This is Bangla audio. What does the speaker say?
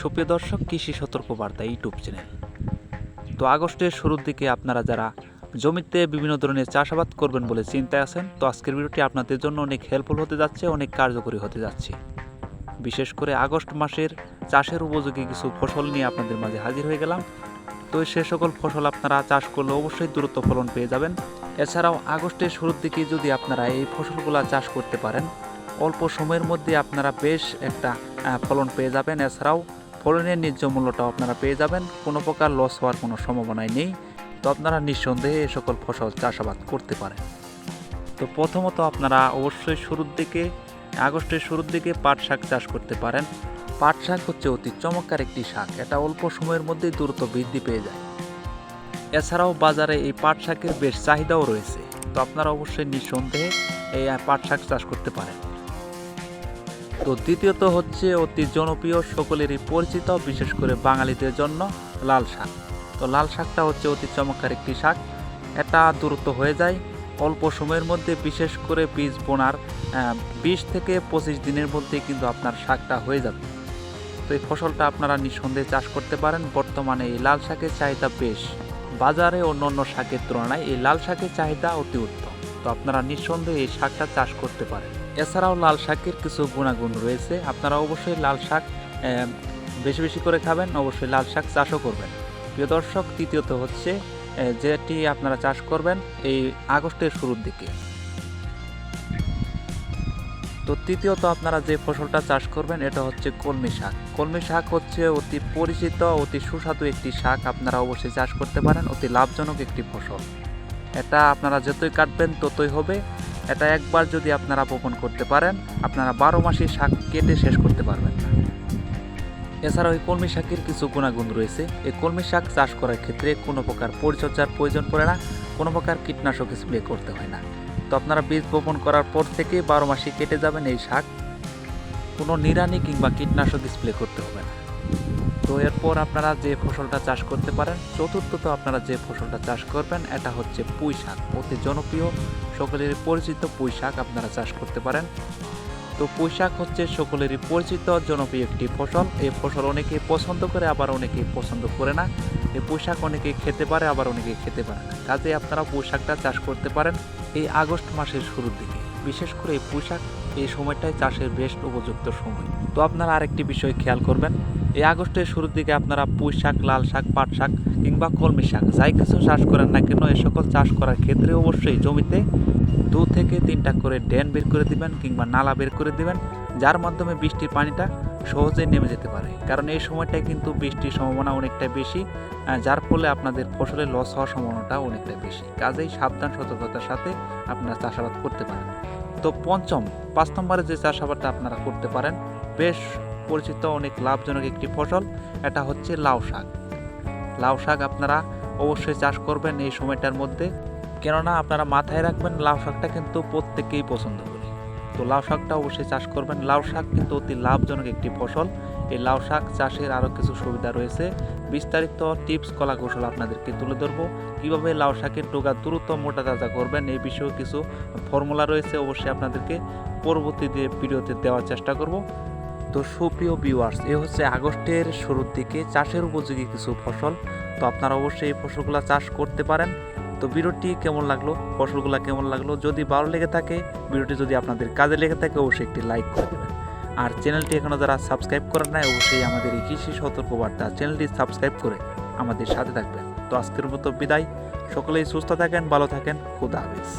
সুপ্রিয় দর্শক, কৃষি সতর্কবার্তা ইউটিউব চ্যানেল। তো আগস্টের শুরুর দিকে আপনারা যারা জমিতে বিভিন্ন ধরনের চাষাবাদ করবেন বলে চিন্তায় আছেন, তো আজকের ভিডিওটি আপনাদের জন্য অনেক হেল্পফুল হতে যাচ্ছে, অনেক কার্যকরী হতে যাচ্ছে। বিশেষ করে আগস্ট মাসের চাষের উপযোগী কিছু ফসল নিয়ে আপনাদের মাঝে হাজির হয়ে গেলাম। তো সে সকল ফসল আপনারা চাষ করলে অবশ্যই দ্রুত ফলন পেয়ে যাবেন। এছাড়াও আগস্টের শুরুর দিকে যদি আপনারা এই ফসলগুলো চাষ করতে পারেন, অল্প সময়ের মধ্যে আপনারা বেশ একটা ফলন পেয়ে যাবেন। এছাড়াও ফলনের ন্যায্য মূল্যটাও আপনারা পেয়ে যাবেন। কোনো প্রকার লস হওয়ার কোনো সম্ভাবনাই নেই। তো আপনারা নিঃসন্দেহে এ সকল ফসল চাষাবাদ করতে পারেন। তো প্রথমত আপনারা অবশ্যই শুরুর দিকে, আগস্টের শুরুর দিকে পাট শাক চাষ করতে পারেন। পাট শাক হচ্ছে অতি চমৎকার একটি শাক। এটা অল্প সময়ের মধ্যেই দ্রুত বৃদ্ধি পেয়ে যায়। এছাড়াও বাজারে এই পাট শাকের বেশ চাহিদাও রয়েছে। তো আপনারা অবশ্যই নিঃসন্দেহে এই পাট শাক চাষ করতে পারেন। তো দ্বিতীয়ত হচ্ছে অতি জনপ্রিয় সকলেরই পরিচিত, বিশেষ করে বাঙালিদের জন্য লাল শাক। তো লাল শাকটা হচ্ছে অতি চমৎকার একটি শাক। এটা দ্রুত হয়ে যায়। অল্প সময়ের মধ্যে বিশেষ করে বীজ বোনার বিশ থেকে পঁচিশ দিনের মধ্যে কিন্তু আপনার শাকটা হয়ে যাবে। তো এই ফসলটা আপনারা নিঃসন্দেহে চাষ করতে পারেন। বর্তমানে এই লাল শাকের চাহিদা বেশ। বাজারে অন্য অন্য শাকের তুলনায় এই লাল শাকের চাহিদা অতি উত্তম। তো আপনারা নিঃসন্দেহে এই শাকটা চাষ করতে পারেন। এছাড়াও লাল শাকের কিছু গুণাগুণ রয়েছে। আপনারা অবশ্যই লাল শাক বেশি বেশি করে খাবেন, অবশ্যই লাল শাক চাষও করবেন। প্রিয় দর্শক, তৃতীয়ত হচ্ছে যেটি আপনারা চাষ করবেন এই আগস্টের শুরুর দিকে। তো তৃতীয়ত আপনারা যে ফসলটা চাষ করবেন, এটা হচ্ছে কলমি শাক। কলমি শাক হচ্ছে অতি পরিচিত, অতি সুস্বাদু একটি শাক। আপনারা অবশ্যই চাষ করতে পারেন, অতি লাভজনক একটি ফসল। এটা আপনারা যতই কাটবেন, ততই হবে। এটা একবার যদি আপনারা বপন করতে পারেন, আপনারা বারো মাসে শাক কেটে শেষ করতে পারবেন না। এছাড়াও এই কলমি শাকের কিছু গুণাগুণ রয়েছে। এই কলমি শাক চাষ করার ক্ষেত্রে কোনো প্রকার পরিচর্যার প্রয়োজন পড়ে না, কোনো প্রকার কীটনাশক স্প্রে করতে হয় না। তো আপনারা বীজ বপন করার পর থেকে বারো মাসে কেটে যাবেন এই শাক। কোনো নিড়ানি কিংবা কীটনাশক স্প্রে করতে হবে না। তো এরপর আপনারা যে ফসলটা চাষ করতে পারেন, চতুর্থত আপনারা যে ফসলটা চাষ করবেন, এটা হচ্ছে পুঁই শাক। অতি জনপ্রিয় সকলের পরিচিত পুঁই শাক আপনারা চাষ করতে পারেন। তো পুঁই শাক হচ্ছে সকলেরই পরিচিত, জনপ্রিয় একটি ফসল। এই ফসল অনেকে পছন্দ করে, আবার অনেকে পছন্দ করে না। এই পুঁই শাক অনেকে খেতে পারে, আবার অনেকে খেতে পারে না। কাজে আপনারা পুঁই শাকটা চাষ করতে পারেন এই আগস্ট মাসের শুরুর দিকে। বিশেষ করে এই পুঁই শাক এই সময়টাই চাষের বেশ উপযুক্ত সময়। তো আপনারা আরেকটি বিষয় খেয়াল করবেন এই আগস্টের শুরুর দিকে আপনারা পুঁই শাক, লাল শাক, পাট শাক কিংবা কলমি শাক যাই কিছু চাষ করেন না কেন এই সকল চাষ করার ক্ষেত্রে অবশ্যই জমিতে দু থেকে তিনটা করে ড্যান বের করে দিবেন কিংবা নালা বের করে দিবেন, যার মাধ্যমে বৃষ্টির পানিটা সহজে নেমে যেতে পারে। কারণ এই সময়টায় কিন্তু বৃষ্টির সম্ভাবনা অনেকটা বেশি যার ফলে আপনাদের ফসলের লস হওয়ার সম্ভাবনাটা অনেকটা বেশি। কাজেই সাবধান, সতর্কতার সাথে আপনারা চাষাবাদ করতে পারেন। তো পঞ্চম, পাঁচ নম্বরে যে চাষাবাদটা আপনারা করতে পারেন, বেশ পরিচিত অনেক লাভজনক একটি ফসল, এটা হচ্ছে লাউ শাক। লাউ শাক আপনারা অবশ্যই চাষ করবেন এই সময়টার মধ্যে। কেননা আপনারা মাথায় রাখবেন, লাউ শাকটা কিন্তু প্রত্যেকেই পছন্দ করে। তো লাউ শাকটা অবশ্যই চাষ করবেন। লাউ শাক কিন্তু অতি লাভজনক একটি ফসল। এই লাউ শাক চাষের আরও কিছু সুবিধা রয়েছে। বিস্তারিত টিপস, কলা কৌশল আপনাদেরকে তুলে ধরবো। কীভাবে লাউ শাকের ডোগা দ্রুত মোটা তাজা করবেন, এই বিষয়েও কিছু ফর্মুলা রয়েছে। অবশ্যই আপনাদেরকে পরবর্তী দিয়ে ভিডিওতে দেওয়ার চেষ্টা করব। তো সুপ্রিয় ভিউয়ার্স এ হচ্ছে আগস্টের শুরুর দিকে চাষের উপযোগী কিছু ফসল। তো আপনারা অবশ্যই এই ফসলগুলো চাষ করতে পারেন। তো ভিডিওটি কেমন লাগল? ফসলগুলো কেমন লাগল? যদি ভালো লেগে থাকে, ভিডিওটি যদি আপনাদের কাজে লেগে থাকে, অবশ্যই একটি লাইক করে দেবেন। আর চ্যানেলটি এখনও যারা সাবস্ক্রাইব করেন নাই, অবশ্যই আমাদের এই কৃষি সতর্কবার্তা চ্যানেলটি সাবস্ক্রাইব করে আমাদের সাথে থাকবেন। তো আজকের মতো বিদায়। সকলেই সুস্থ থাকেন, ভালো থাকেন, খুদা হাফিজ।